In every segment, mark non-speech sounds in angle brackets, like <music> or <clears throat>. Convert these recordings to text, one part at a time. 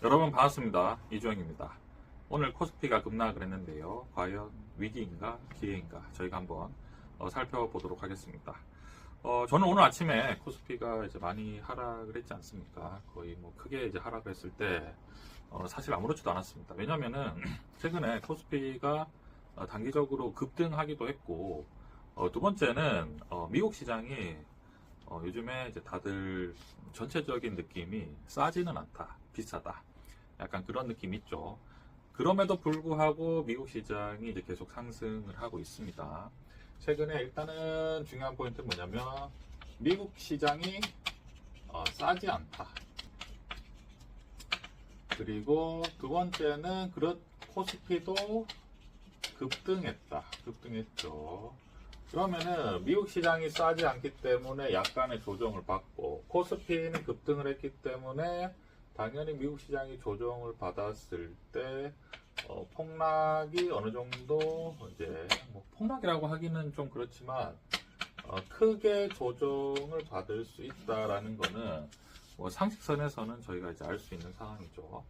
여러분 반갑습니다. 이주영입니다. 오늘 코스피가 급락을 했는데요. 과연 위기인가 기회인가 저희가 한번 어, 살펴보도록 하겠습니다. 어, 저는 오늘 아침에 코스피가 이제 많이 하락을 했지 않습니까? 거의 뭐 크게 이제 하락을 했을 때 어, 사실 아무렇지도 않았습니다. 왜냐면은 <clears throat> 최근에 코스피가 어, 단기적으로 급등하기도 했고 어, 두 번째는 어, 미국 시장이 어, 요즘에 이제 다들 전체적인 느낌이 싸지는 않다, 비싸다. 약간 그런 느낌 있죠. 그럼에도 불구하고 미국 시장이 이제 계속 상승을 하고 있습니다. 최근에 일단은 중요한 포인트는 뭐냐면 미국 시장이 어, 싸지 않다. 그리고 두 번째는 그렇 코스피도 급등했다. 급등했죠. 그러면은 미국 시장이 싸지 않기 때문에 약간의 조정을 받고 코스피는 급등을 했기 때문에 당연히 미국 시장이 조정을 받았을 때 어, 폭락이 어느 정도 이제 뭐 폭락이라고 하기는 좀 그렇지만 어, 크게 조정을 받을 수 있다라는 거는 뭐 상식선에서는 저희가 이제 알 수 있는 상황이죠.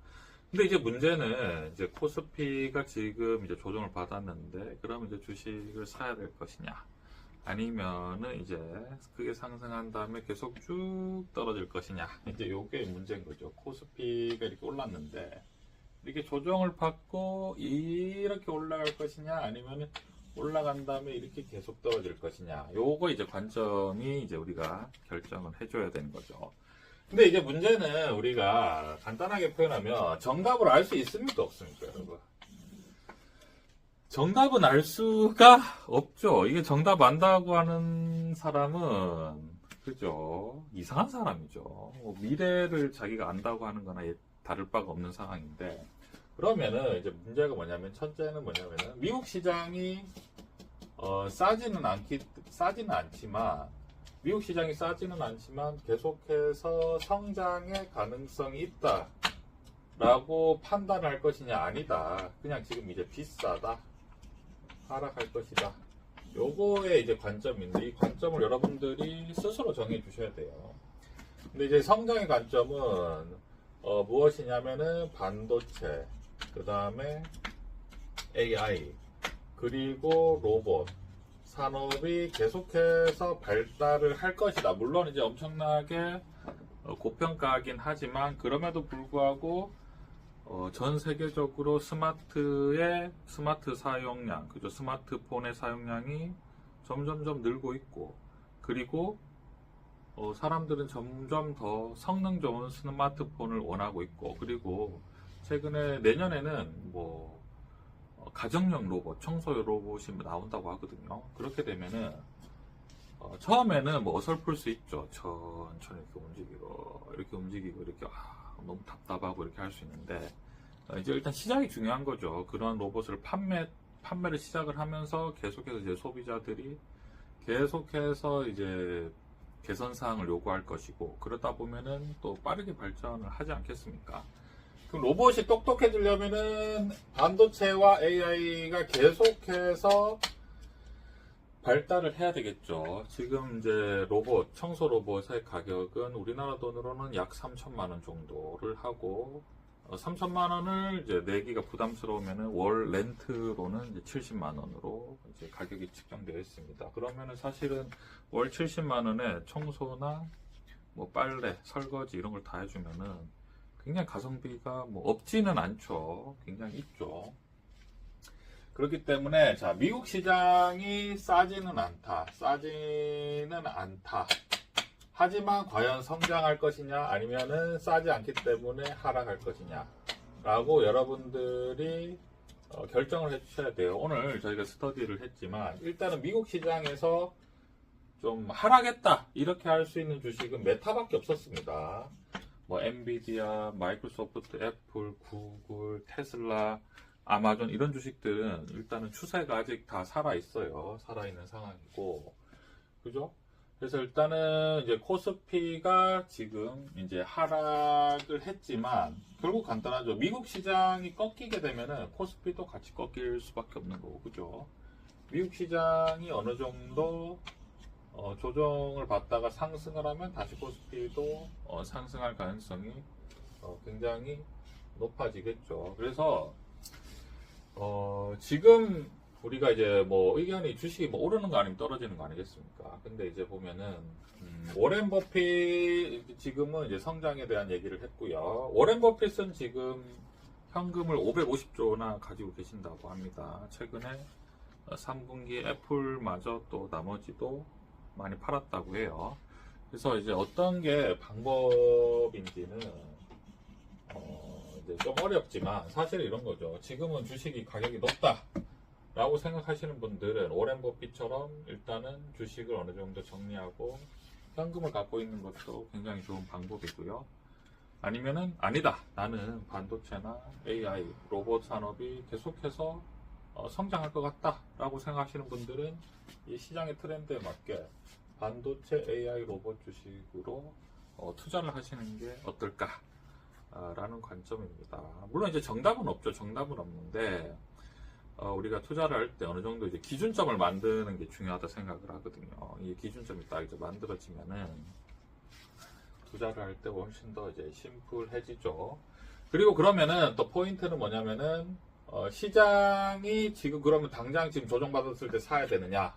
근데 이제 문제는 이제 코스피가 지금 이제 조정을 받았는데 그러면 이제 주식을 사야 될 것이냐 아니면은 이제 크게 상승한 다음에 계속 쭉 떨어질 것이냐. <laughs> 이제 요게 문제인 거죠. 코스피가 이렇게 올랐는데 이렇게 조정을 받고 이렇게 올라갈 것이냐 아니면은 올라간 다음에 이렇게 계속 떨어질 것이냐. 요거 이제 관점이 이제 우리가 결정을 해줘야 되는 거죠. 근데 이제 문제는 우리가 간단하게 표현하면 정답을 알 수 있습니까? 없습니까 여러분 정답은 알 수가 없죠. 이게 정답 안다고 하는 사람은 그죠 이상한 사람이죠. 뭐 미래를 자기가 안다고 하는 거나 다를 바가 없는 상황인데 그러면은 이제 문제가 뭐냐면 첫째는 뭐냐면은 미국 시장이 어, 싸지는 않기 싸지는 않지만 미국 시장이 싸지는 않지만 계속해서 성장의 가능성이 있다 라고 판단할 것이냐 아니다. 그냥 지금 이제 비싸다. 하락할 것이다. 요거의 이제 관점인데 이 관점을 여러분들이 스스로 정해 주셔야 돼요. 근데 이제 성장의 관점은 어, 무엇이냐면은 반도체, 그 다음에 AI, 그리고 로봇 산업이 계속해서 발달을 할 것이다. 물론 이제 엄청나게 어, 고평가하긴 하지만 그럼에도 불구하고 어, 전 세계적으로 스마트의 스마트 사용량, 그죠? 스마트폰의 사용량이 점점점 늘고 있고, 그리고 어, 사람들은 점점 더 성능 좋은 스마트폰을 원하고 있고, 그리고 최근에 내년에는 뭐 어, 가정용 로봇, 청소 로봇이 나온다고 하거든요. 그렇게 되면은 어, 처음에는 뭐 어설플 수 있죠. 천천히 이렇게 움직이고, 이렇게 움직이고, 이렇게 아, 너무 답답하고 이렇게 할 수 있는데 어, 이제 일단 시작이 중요한 거죠. 그런 로봇을 판매 판매를 시작을 하면서 계속해서 이제 소비자들이 계속해서 이제 개선 사항을 요구할 것이고 그러다 보면은 또 빠르게 발전을 하지 않겠습니까? 그럼 로봇이 똑똑해지려면은 반도체와 AI가 계속해서 발달을 해야 되겠죠. 지금 이제 로봇, 청소 로봇의 가격은 우리나라 돈으로는 약 3천만 원 정도를 하고, 어, 3천만 원을 이제 내기가 부담스러우면은 월 렌트로는 이제 70만 원으로 이제 가격이 측정되어 있습니다. 그러면은 사실은 월 70만 원에 청소나 뭐 빨래, 설거지 이런 걸 다 해주면은 굉장히 가성비가 뭐 없지는 않죠. 굉장히 있죠. 그렇기 때문에 자 미국 시장이 싸지는 않다. 싸지는 않다. 하지만 과연 성장할 것이냐 아니면은 싸지 않기 때문에 하락할 것이냐 라고 여러분들이 어, 결정을 해 주셔야 돼요. 오늘 저희가 스터디를 했지만 일단은 미국 시장에서 좀 하락했다. 이렇게 할 수 있는 주식은 메타밖에 없었습니다. 뭐 엔비디아, 마이크로소프트, 애플, 구글, 테슬라 아마존 이런 주식들은 일단은 추세가 아직 다 살아 있어요. 살아 있는 상황이고, 그죠? 그래서 일단은 이제 코스피가 지금 이제 하락을 했지만 결국 간단하죠. 미국 시장이 꺾이게 되면은 코스피도 같이 꺾일 수밖에 없는 거고, 그죠? 미국 시장이 어느 정도 어, 조정을 받다가 상승을 하면 다시 코스피도 어, 상승할 가능성이 어, 굉장히 높아지겠죠. 그래서 어, 지금 우리가 이제 뭐 의견이 주식이 뭐 오르는 거 아니면 떨어지는 거 아니겠습니까? 근데 이제 보면은 음, 워렌 버핏 지금은 이제 성장에 대한 얘기를 했고요. 워렌 버핏은 지금 현금을 550조나 가지고 계신다고 합니다. 최근에 3분기 애플마저 또 나머지도 많이 팔았다고 해요. 그래서 이제 어떤 게 방법인지는 어, 이제 좀 어렵지만 사실 이런 거죠. 지금은 주식이 가격이 높다. 라고 생각하시는 분들은 오렌 버핏처럼 일단은 주식을 어느 정도 정리하고 현금을 갖고 있는 것도 굉장히 좋은 방법이고요. 아니면은 아니다. 나는 반도체나 AI, 로봇 산업이 계속해서 어, 성장할 것 같다라고 생각하시는 분들은 이 시장의 트렌드에 맞게 반도체 AI 로봇 주식으로 어, 투자를 하시는 게 어떨까 라는 관점입니다. 물론 이제 정답은 없죠. 정답은 없는데 어, 우리가 투자를 할 때 어느 정도 이제 기준점을 만드는 게 중요하다 생각을 하거든요. 이 기준점이 딱 이제 만들어지면은 투자를 할 때 훨씬 더 이제 심플해지죠. 그리고 그러면은 또 포인트는 뭐냐면은 어, 시장이 지금 그러면 당장 지금 조정받았을 때 사야 되느냐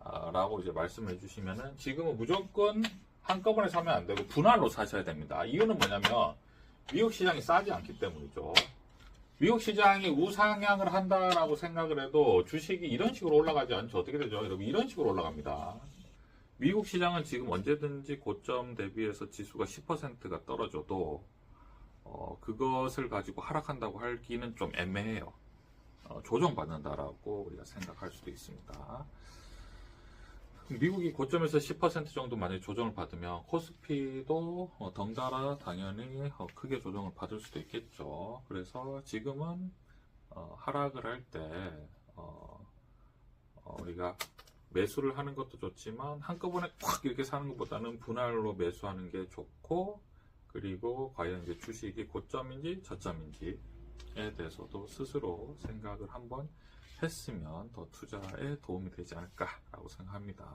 아, 라고 이제 말씀해 주시면은 지금은 무조건 한꺼번에 사면 안 되고 분할로 사셔야 됩니다. 이유는 뭐냐면 미국 시장이 싸지 않기 때문이죠. 미국 시장이 우상향을 한다라고 생각을 해도 주식이 이런 식으로 올라가지 않죠. 어떻게 되죠? 여러분 이런 식으로 올라갑니다. 미국 시장은 지금 언제든지 고점 대비해서 지수가 10%가 떨어져도 어, 그것을 가지고 하락한다고 하기는 좀 애매해요. 어, 조정받는다라고 우리가 생각할 수도 있습니다. 미국이 고점에서 10% 정도 만약 조정을 받으면 코스피도 어, 덩달아 당연히 어, 크게 조정을 받을 수도 있겠죠. 그래서 지금은 어, 하락을 할때 어, 어, 우리가 매수를 하는 것도 좋지만 한꺼번에 꽉 이렇게 사는 것보다는 분할로 매수하는 게 좋고 그리고 과연 이제 주식이 고점인지 저점인지에 대해서도 스스로 생각을 한번 했으면 더 투자에 도움이 되지 않을까라고 생각합니다.